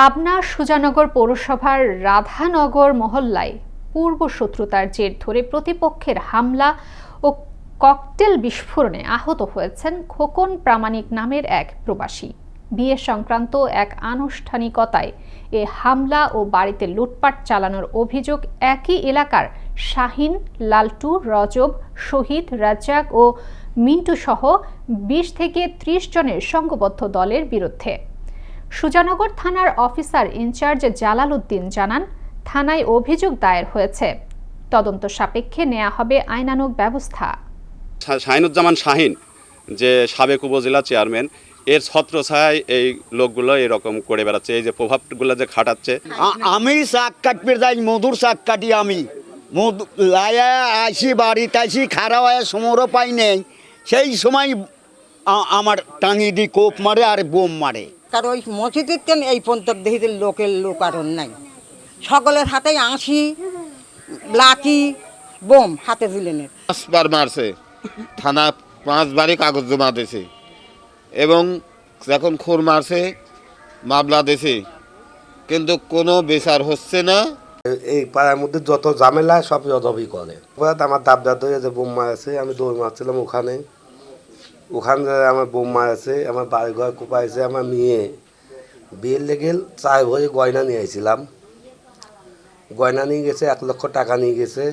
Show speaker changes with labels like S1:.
S1: পাবনা সুজানগর পৌরসভার রাধানগর মহল্লায় পূর্ব শত্রুতার জের ধরে প্রতিপক্ষের হামলা ও ককটেল বিস্ফোরণে আহত হয়েছেন খোকন প্রামাণিক নামের এক প্রবাসী। বিয়ে সংক্রান্ত এক আনুষ্ঠানিকতায় এ হামলা ও বাড়িতে লুটপাট চালানোর অভিযোগ একই এলাকার শাহিন, লালটু, রজব, শহীদ, রাজ্জাক ও মিন্টু সহ বিশ থেকে ত্রিশ জনের সংঘবদ্ধ দলের বিরুদ্ধে। সুজানগর থানার অফিসার ইনচার্জ জালাল উদ্দিন জানান থানায় অভিযোগ দায়ের হয়েছে। তদন্ত সাপেক্ষে নেওয়া হবে আইনানুগ ব্যবস্থা।
S2: শাহিনুজ্জামান শাহিন যে সাবেক উপজেলা চেয়ারম্যান এর ছত্রছায় এই লোকগুলো এরকম করে বেড়াচ্ছে। এই যে প্রভাবগুলো যে খাটাচ্ছে।
S3: আমি শাক কাটতে যাই মধুর শাক কাটি আমি। মধু লায়া আসি বাড়িতে আসি খারাপ হয় সমরও পাই নেই। সেই সময় আমার টাঙি দি কোপ মারে আর বোম মারে।
S4: কারণ ওই মসজিদের তেন এই পর্যন্ত দেখিতে লোকের লোক আর নাই? সকলের হাতে আঁশি লাঠি বোম হাতে দিলেনের
S5: পাঁচবার মারছে থানা পাঁচবারই কাগজ জমা দিয়েছে। এবং যখন খোর মারছে মামলা দিয়েছে। কিন্তু কোনো বিচার হচ্ছে না।
S6: এই পাড়ার মধ্যে যত ঝামেলা সব যদবই করে। আমার দাব দাদ হয়ে যে বোম মারছে আমি দৌড় মারছিলাম ওখানে। ওখানে আমার বৌমা আছে, আমার বাড়ি ঘর কোপাইছে আমার মেয়ে। বিয়ের লেগে চার ভরি গয়না নিয়ে আসছিলাম গয়না নিয়ে গেছে, এক লক্ষ টাকা নিয়ে গেছে।